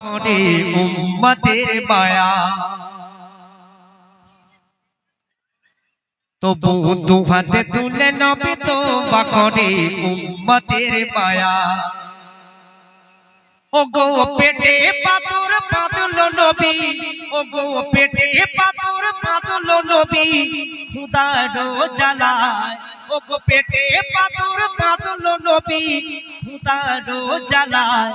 করে উম্মতের মায়া। তবু দু হাতে তুলে নবী তো করে উম্মতের মায়া। ও গো পেটে পাথর পাতল নবী ও গো পেটে পাথর পাতল নবী খুদারো জ্বালায় ও গো পেটে পাথর পাতল নবী খুদারো জ্বালায়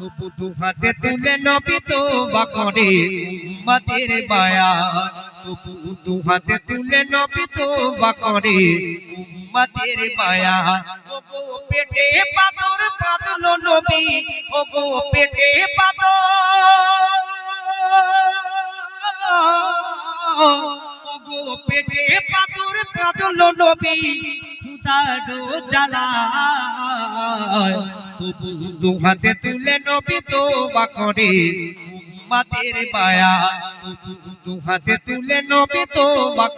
তবু দু হাতে তুলে নবী তো করে, উম্মতের মায়া তবু দু হাতে তুলে নবী তো করে, উম্মতের মায়া ও গো পেটে পাথর পাতল নবী ও গো পেটে পাথর ও পেটে তবু দু হাতে তুলে নবী তো করে। উম্মতের তবু দু হাতে তুলে নবী তো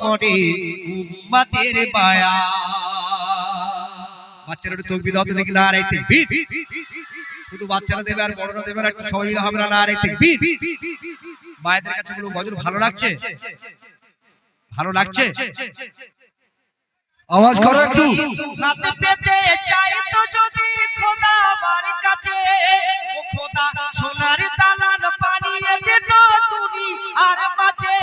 করে। উম্মতের মায়া বাচ্চারা একটু তকবি দেখি, না তাকবীর। শুধু বাচ্চারা দেবে আর বড়রা দেবে না, একটু সবাই হবে না তাকবীর। মায়েদের কাছে গজল ভালো লাগছে? ভালো লাগছে? আওয়াজ করো একটু। হাতে পেতে চাই তো যদি খোদা আমার কাছে। ও খোদা সোনার দালান বানিয়ে দিত তুমি আর মাঝে।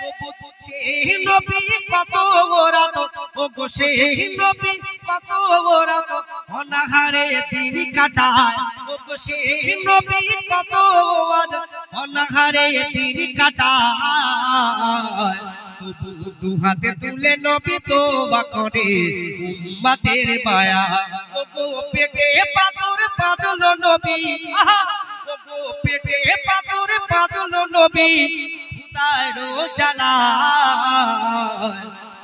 তবু সেই নবী কত ওরা তো ও গো সেই নবী কত ওরা তো অনাহারে দিন কাটায় ও গো সেই নবী কত ওরা অনাহারে দিন কাটায়। দু হাতে তুলে নবী তো করে। উম্মাতের মায়া। ও গো পেটে পাথর পাতল নবী। আহা! ও গো পেটে পাথর পাতল নবী। খুদারো জ্বালা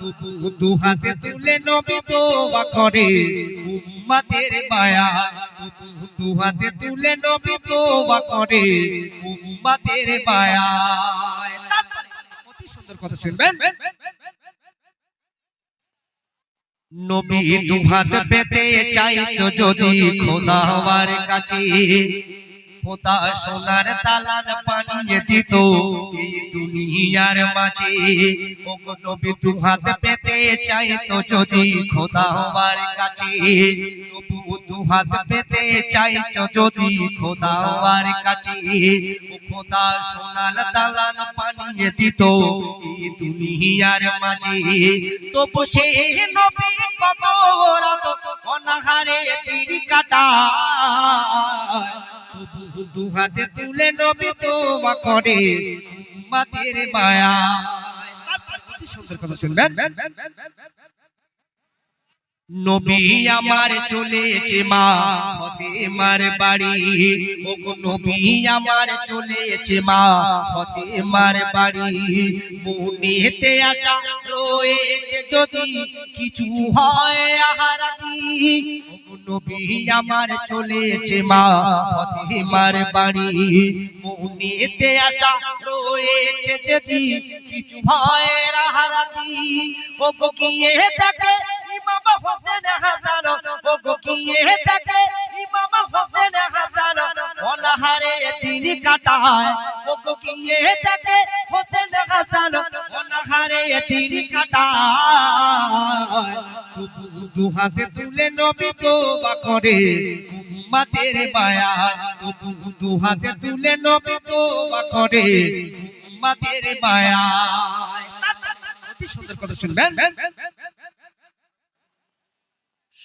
তবু দু তুলে নবী তো করে। উম্মাতের মায়া। তবু দু তুলে নবী তো করে। উম্মাতের মায়া। সুন্দর কথা শুনবেন। নবী দুহাত পেতে চাইতো যদি খোদা আমার কাছে। খোদা সোনার তালার পানিয়ে দিত এই দুনিয়ার মাঝে। ও নবী দুহাত পেতে চাইতো যদি খোদা আমার কাছে। তবু দুহাত পেতে চাইতো যদি খোদা আমার কাছে। ও খোদা, সোনার তালান পানিয়ে দিত এই দুনিয়ার মাঝে। তবু সে নবী কত রাত অনাহারে দিন কাটা তবু দু হাতে তুলে নবী তো করে উম্মাতের মায়া সুন্দর কথা শুনবেন। নবী আমার চলেছে মা, ফতেমার বাড়ি। ও নবী আমার চলেছে মা, ফতেমার বাড়ি। মনেতে আশা রয়েছে যদি কিছু হয় আহারাতি। নবী আমার চলেছে মা, ফতেমার বাড়ি। মনেতে আশা রয়েছে যদি কিছু হয় আহারাতি। ও গিয়ে ইমাম হোসেন হাসান ও গো গিয়ে দেখে ইমাম হোসেন হাসান অনাহারে দিন কাটায়। ও গো গিয়ে দেখে হোসেন হাসান অনাহারে দিন কাটায়। তবু দু হাতে তুলে নবী তো করে উম্মাতের মায়া তবু দু হাতে তুলে নবী তো করে উম্মাতের মায়া অতি সুন্দর কথা শুনবেন।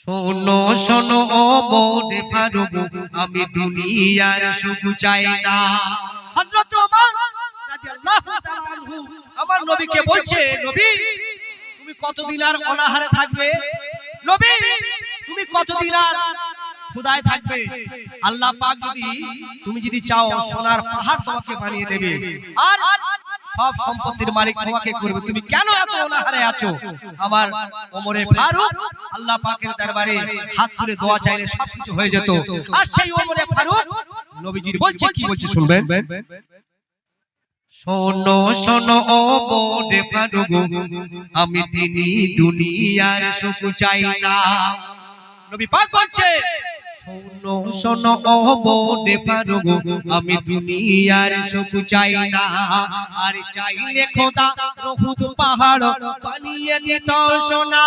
শোনো শোনো, ও মনে ফারুক আমি দুনিয়ার সুখ চাই না। হযরত ওমর রাদিয়াল্লাহু তাআলা আনহু আমার নবীকে বলছে, নবী, তুমি কতদিন আর অনাহারে থাকবে? নবী, তুমি কতদিন আর খুদায় থাকবে? আল্লাহ পাক যদি, তুমি যদি চাও সোনার পাহাড় তোমাকে বানিয়ে দেবে। আর সব সম্পত্তির মালিক তোমাকে করবে। তুমি কেন এত অনাহারে আছো? আমার ওমরে ফারুক, আল্লাহ পাকের দরবারে হাত তুলে দোয়া চাইলে সবকিছু হয়ে যেত। আর সেই ওমরে ফারুক, নবীজির বলছে, কি বলছে শুনবেন? শোনো শোনো, ও বোনে ফারুক, আমি তিনি দুনিয়ার সুখ চাই না। নবী পাক বলছে আমি দুনিয়ার সুখ চাই না। আর চাইলে খোদা রহুদ পাহাড় বানিয়ে দিত সোনা।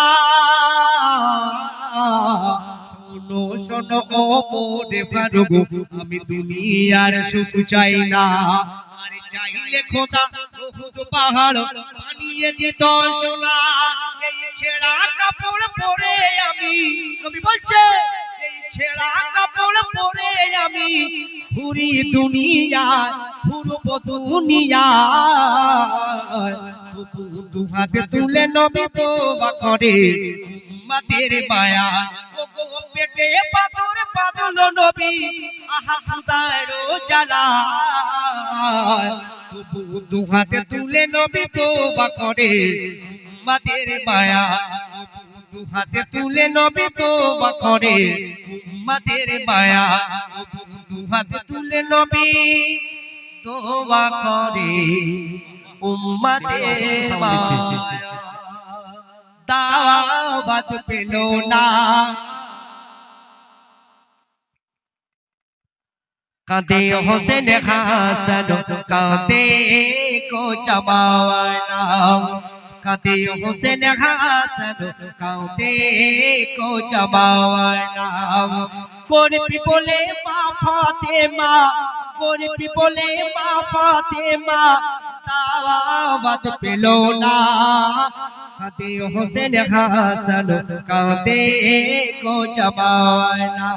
আমি দুনিয়ার সুখ চাই না। আর চাইলে খোদা রহুদ পাহাড় বানিয়ে দিত সোনা। এই কাপড় পরে আমি, নবী বলছে ছেঁড়া কাপড় পরে আমি ঘুরি দুনিয়া ঘুরব দুনিয়া তবু তুলে নবী তো করে উম্মতের মায়া ও পেটে পাথর পাদল নবী, আহা খুদার জ্বালা তবু দু হাতে তুলে নবী তো করে উম্মতের মায়া দু হাতে তুলে নবী তো করে। উম্মতের মায়া। তবু দু হাতে তুলে নবী তোবা করে। উম্মতের মায়া। দাওয়াত পেল না। কাঁদে হোসেন হাসান কাঁদে কো জমাওয়ানা কাঁদে হোসেন হাসান কাঁদে কো জমাওয়ানা করবি বলে মা ফাতেমা করবি বলে মা ফাতেমা, দাওয়াত পেল না। কাঁদে হোসেন হাসান কাঁদে কো জমাওয়ানা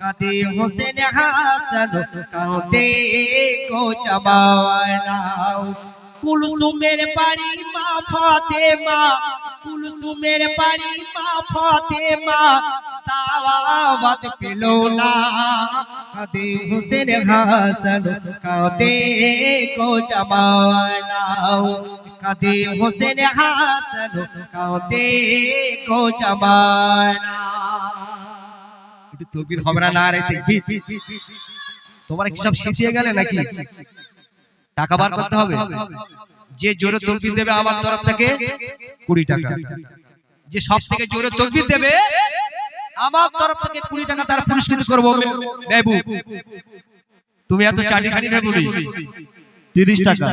কাঁদে হোসেন হাসান কাঁদে কো জমাওয়ানা কুলসুমের বাড়ি মা ফাতেমা, কুলসুমের বাড়ি মা ফাতেমা। দাওয়াত পেল না। কাঁদে হোসেন হাসান, কাঁদে কো জমাওয়ানা কাঁদে হোসেন হাসান, কাঁদে কো জমাওয়ানা একটু তকবির হবে না রে তকবির তোমরা কি সব শিখিয়ে গেলে নাকি? টাকা বার করতে হবে। যে জোরে তকবির দেবে আমার তরফ থেকে কুড়ি টাকা। যে সব থেকে জোরে তকবির দেবে আমার তরফ থেকে কুড়ি টাকা তার পুরস্কৃত করব। বেবু তুমি এত চাটি খানি নেবু তিরিশ টাকা।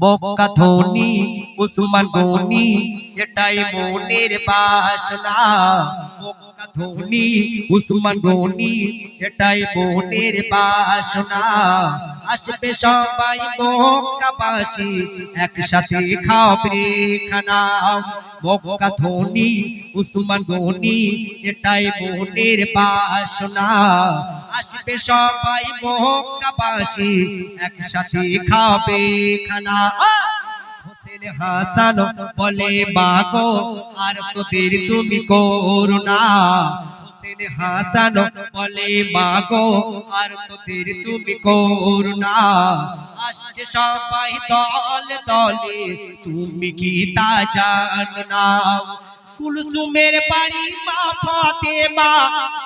বক্কা ধনি, উসমান গনি, এটাই মনের বাসনা। বক্কা ধনি, উসমান গনি, এটাই মনের বাসনা। আসবে সবাই মক্কাবাসী একসাথে খাবে খানা বক্কা ধনি, উসমান গনি, এটাই মনের বাসনা। আসবে সবাই মক্কাবাসী একসাথে খাবে খানা হোসেন হাসান বলে মাগো আর তোদের তুমি করুণা হোসেন হাসান বলে মাগো আর তোদের তুমি করুণা আসছে সবাই দল দলে, তুমি কি তা জানো না? কুলসুমের বাড়ি মা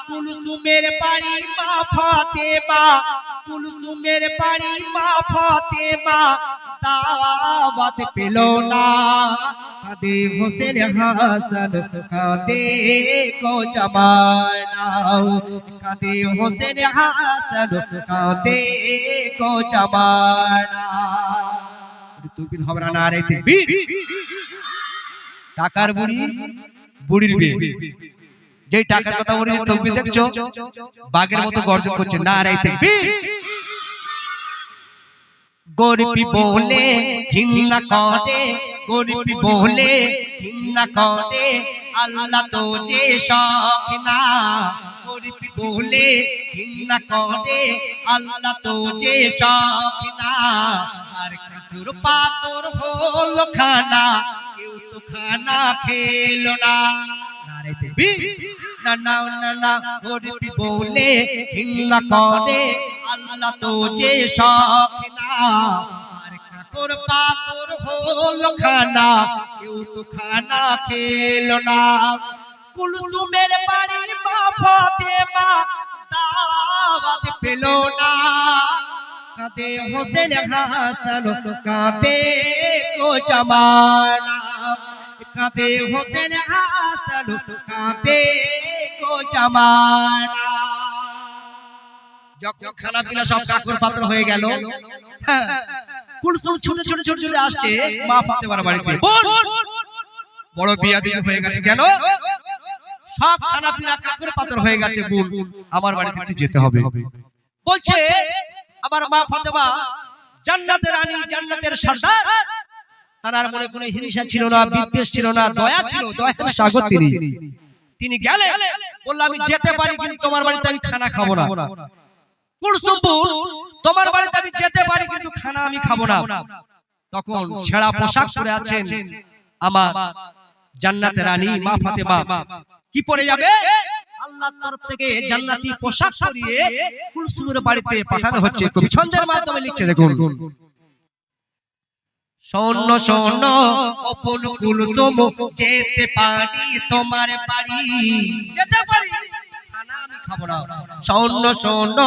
কুলসুমের বাড়ি মা ফাতেমা, কুলসুমের বাড়ি মা দাওয়াত পেল না। কাঁদে হোসেন হাসান কাঁদে কো জমানা কাঁদে হোসেন হাসান কাঁদে কো জমানা তুই হবে না রে তুই টাকার বুড়ি, বুড়ির বিয়ে। যেই টাকার কথা বলে তুমি দেখছ? বাঘের মতো গর্জন করছে, না রে তাকবীর গরিবি বলে ঘৃণা করে গরিবি বলে ঘৃণা করে। আল্লাহ তো যে শখ না গরিবি বলে ঘৃণা করে। আল্লাহ তো যে শখ না আর কাকুর পাতর হলো খানা কেউ তো খানা খেলো না। নারে দেবী না না না না গরিবি বলে হিংলা করে। আল্লাহ তো যে শখ না কাকর পাকর হলো খানা, কেউ তো খানা খেলো না। কুলসুমের বাড়ি মা ফাতেমা দাওয়াত পেল না। কাঁদে হোসেন হাসান, কাঁদে কো জামানা। কাঁদে হোসেন হাসান, কাঁদে জামানা। যখন খানা পিনা সব কাকুর পাত্র হয়ে গেল হ্যাঁ, কুলসুম ছুটে ছুটে ছুটে ছুটে আসছে মা ফাতেমার বাড়িতে। বড় বিয়া দিকে হয়ে গেছে কেন? সব খানা পিনা কাকুর পাত্র হয়ে গেছে বোন আমার বাড়িতে একটু যেতে হবে। বলছে আমার মা ফাতেমা জান্নাতের রানী জান্নাতের সর্দার। তার আর মনে কোনো হিংসা ছিল না বিদ্বেষ ছিল না দয়া ছিল দয়ার সাগর তিনি। তিনি গেলে বলল আমি যেতে পারি কিন্তু তোমার বাড়িতে আমি খানা খাব না। কুলসুমপুর তোমার বাড়িতে আমি যেতে পারি কিন্তু খানা আমি খাব না। তখন ছেঁড়া পোশাক পরে আছেন আমার জান্নাতের রানী মা ফাতেমা। কি পরে যাবে? আল্লাহর তরফ থেকে জান্নাতি পোশাক পরিয়ে কুলসুমের বাড়িতে পাঠানো হচ্ছে। কবি ছন্দের মাধ্যমে লিখছে দেখুন। শোন শোন অপন কুলসুম যেতে পারি তোমার বাড়ি। যেতে পারি। শোন শোন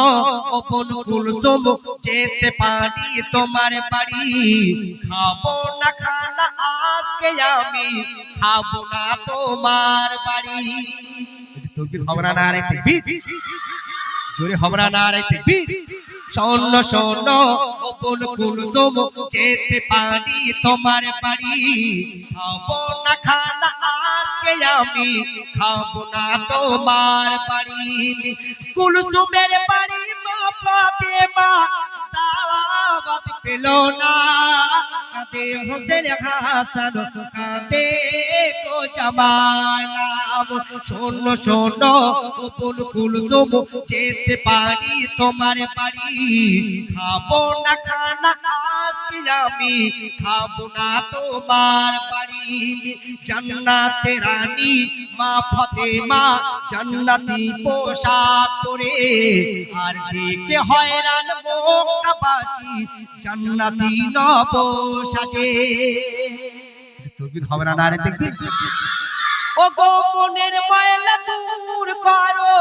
অপন কুলসুম যেতে পারি তোমার বাড়ি। খাব না খানা আজকে আমি খাব না তোমার বাড়ি। তকবীর হবে না রে জোরে হবে না না রে তকবীর শোন শোন, অপন কুলসুম যেতে পারি তোমার বাড়ি। খাব না খানা, আজকে আমি খাব না তোমার বাড়ি। কুলসুমের বাড়ি মা ফাতেমা দাওয়াত পেল না। কাঁদে, হোসেন হাসান কো শোন শোন কুলসুম পারি তোমার বাড়ি। খাব না খানা, আজকে আমি খাব না তোমার বাড়ি। জান্নাতে রানী মা ফতেমা, জান্নাতি পোশাক পরে। আর দেখে হয়রান মক্কাবাসী জান্নাতি নব সাজে তকবীর হবে না রে দেখবি ও গো মনের ময়লা দূর করো।